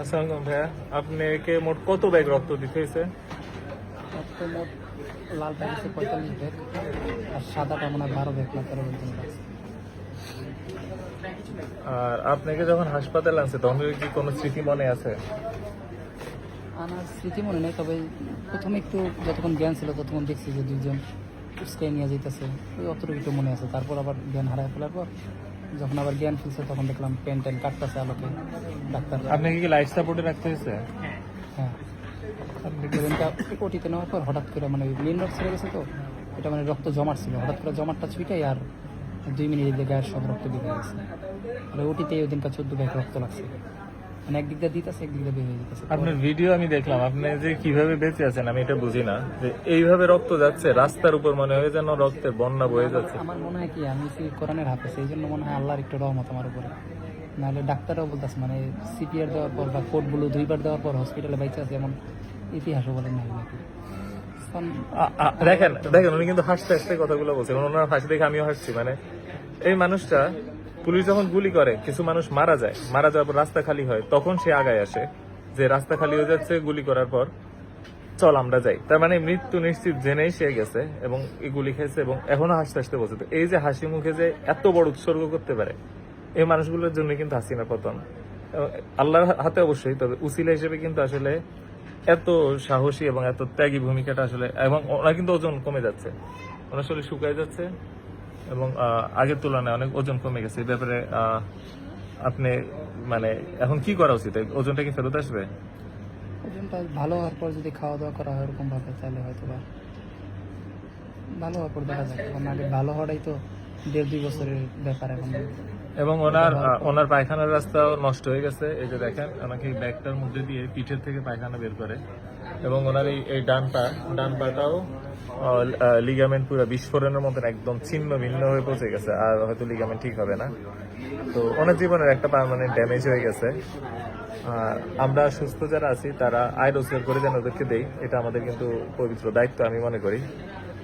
আসসালামু আলাইকুম ভাইয়া। আপনাকে মোট কত ব্যাগ রক্ত দিতে হয়েছে? রক্ত মোট লাল ব্যাগ পঁয়তাল্লিশ ব্যাগ আর সাদাটা মনে হয় বারো ব্যাগ না তেরো ব্যাগ আর আপনাকে যখন হাসপাতালে আনছে তখন কি কোনো স্মৃতি মনে আছে? আমার স্মৃতি মনে নেই তবে প্রথমে একটু যতক্ষণ জ্ঞান ছিল ততক্ষণ দেখছি যে দুইজন উস্কে নিয়ে যেতেছে ওই অতটুকু মনে আছে তারপর আবার জ্ঞান হারায় ফেলার পর যখন আবার জ্ঞান ফিরছে তখন দেখলাম পেন টেন কাটতেছে আলোকে ডাক্তার। আপনাকে কি লাইফ সাপোর্টে রাখতে হয়েছে? হ্যাঁ। আপনি ওটিতে নেওয়ার পর হঠাৎ করে মানে মেন রোড ছেড়ে গেছে তো এটা মানে রক্ত জমাট ছিল। হঠাৎ করে জমাটটা ছুটাই আর দুই মিনিট দিকে গায়ের সব রক্ত বের গেছে। আর ওটিতে ওই দিনটা চোদ্দ গায়ে রক্ত লাগছে। মানে একদিক দিয়ে দিতেছে একদিক দিয়ে বের হয়ে যেতেছে। আপনার ভিডিও আমি দেখলাম আপনি যে কীভাবে বেঁচে আছেন আমি এটা বুঝি না। যে এইভাবে রক্ত যাচ্ছে রাস্তার উপর মনে হয় যেন রক্তের বন্যা বয়ে যাচ্ছে। আমার মনে হয় কি আমি সেই কোরআনের হাতে সেই জন্য মনে হয় আল্লাহর একটু রহমত আমার উপরে। নাহলে ডাক্তাররাও বলতেছে মানে সিপিআর দেওয়ার পর বা কোডগুলো দুইবার দেওয়ার পর হসপিটালে বাইচে আছে এমন ইতিহাসও বলেন নাই নাকি? দেখেন দেখেন উনি কিন্তু হাসতে হাসতে কথাগুলো বলছেন ওনার হাসি দেখে আমিও হাসছি। মানে এই মানুষটা পুলিশ যখন গুলি করে, কিছু মানুষ মারা যায়, মারা যাওয়ার পর রাস্তা খালি হয়, তখন সে আগায় আসে যে রাস্তা খালি হয়ে যাচ্ছে, গুলি করার পর চল আমরা যাই। তার মানে মৃত্যু নিশ্চিত জেনেই সে গেছে এবং এই গুলি খেয়েছে এবং এখনও হাসতে হাসতে বলছে তো এই যে হাসি মুখে যে এত বড় উৎসর্গ করতে পারে, এই মানুষগুলোর জন্য কিন্তু হাসিনা পতন আল্লাহর হাতে অবশ্যই, তবে উসিলা হিসেবে কিন্তু আসলে এত সাহসী এবং এত ত্যাগী ভূমিকাটা আসলে, এবং ওনার কিন্তু ওজন কমে যাচ্ছে। ওনার আসলে শুকায় যাচ্ছে। এবং আগের তুলনায় অনেক ওজন কমে গেছে। এই ব্যাপারে আপনি মানে এখন কি করা উচিত? ওজনটা কি ফেরত আসবে? ওজনটা ভালো হওয়ার পর যদি খাওয়া দাওয়া করা হয় ওরকম ভাবে, তাহলে হয়তো বা ভালো হওয়ার পর দেখা যায় কারণ আগে ভালো হওয়াটাই তো দেড় দুই বছরের ব্যাপার এখন। এবং ওনার ওনার পায়খানার রাস্তাও নষ্ট হয়ে গেছে। এই যে দেখেন ওনাকে এই ব্যাগটার মধ্যে দিয়ে পিঠের থেকে পায়খানা বের করে। এবং ওনার এই এই ডান পা ডান পাটাও লিগামেন্ট পুরো বিস্ফোরণের মতন একদম ছিন্ন ভিন্ন হয়ে পৌঁছে গেছে আর হয়তো লিগামেন্ট ঠিক হবে না। তো ওনার জীবনের একটা পার্মানেন্ট ড্যামেজ হয়ে গেছে। আর আমরা সুস্থ যারা আছি তারা আয় রোজগার করে যেন ওদেরকে দেই এটা আমাদের কিন্তু পবিত্র দায়িত্ব আমি মনে করি।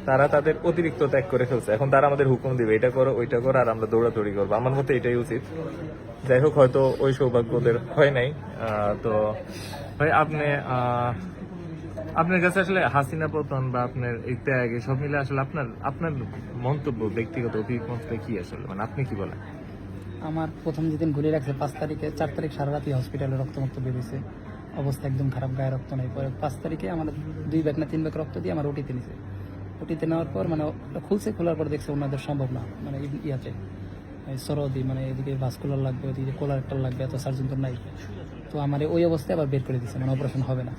তারা তাদের অতিরিক্ত ত্যাগ করে ফেলছে। এখন তারা আমাদের হুকুম দিবে, এটা করো, ওইটা করো, আর আমরা দৌড়াদৌড়ি করব। আমার মতে এটাই উচিত। যাই হোক, হয়তো ওই সৌভাগ্য ওদের হয় নাই। তো ভাই, আপনি আপনার কাছে আসলে হাসিনা পতন বা আপনার এই ত্যাগ সব মিলে আসলে আপনার আপনার মন্তব্য, ব্যক্তিগত অভিমতটা কি আসলে? মানে আপনি কি বলেন? আমার প্রথম যেদিন গুলি রাখছে পাঁচ তারিখে, চার তারিখ সারা রাতি হসপিটালে রক্ত রক্তমুক্ত বেরিয়েছে অবস্থা একদম খারাপ, গায়ে রক্ত নেই। পরে পাঁচ তারিখে আমার দুই ব্যাগ না তিন ব্যাগ রক্ত দিয়ে আমার ওটিতে নিছে। ওটিতে নেওয়ার পর মানে খুলছে, খোলার পর দেখছে ওনাদের সম্ভব না। মানে ইয়াতে সরদি মানে এদিকে ভাস্কুলার লাগবে, ওদিকে কোলারেক্টাল লাগবে, এত সার্জন তো নাই। তো আমার ওই অবস্থায় আবার বের করে দিচ্ছে মানে অপারেশন হবে না।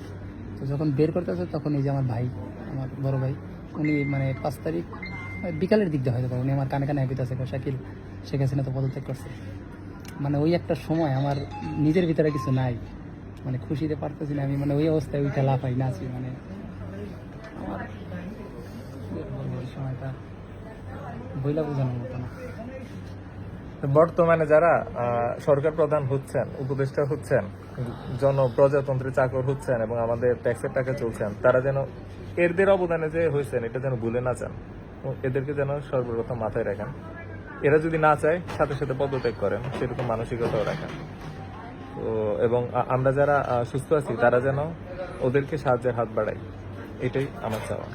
তো যখন বের করতে আসে তখন এই যে আমার ভাই, আমার বড় ভাই, উনি মানে পাঁচ তারিখ মানে বিকালের দিক দিয়ে হয়তো উনি আমার কানে কানে হ্যাপিত আছে শাকিল, শেখ হাসিনা তো পদত্যাগ করছে। মানে ওই একটা সময় আমার নিজের ভিতরে কিছু নাই। মানে খুশিতে পারতেছি না আমি মানে ওই অবস্থায় ওইটা লাফাই নাচি মানে আমার বর্তমানে যারা সরকার প্রধান হচ্ছেন, উপদেষ্টা হচ্ছেন জনপ্রজাতন্ত্রে চাকর হচ্ছেন এবং আমাদের ট্যাক্সের টাকা চলছেন, তারা যেন এদের অবদানে যে হয়েছেন, এটা যেন ভুলে না চান এদেরকে যেন সর্বপ্রথম মাথায় রাখেন। এরা যদি না চায়, সাথে সাথে পদত্যাগ করেন, সেরকম মানসিকতাও রাখেন। তো, এবং আমরা যারা সুস্থ আছি, তারা যেন ওদেরকে সাহায্যের হাত বাড়াই এটাই আমার চাওয়া।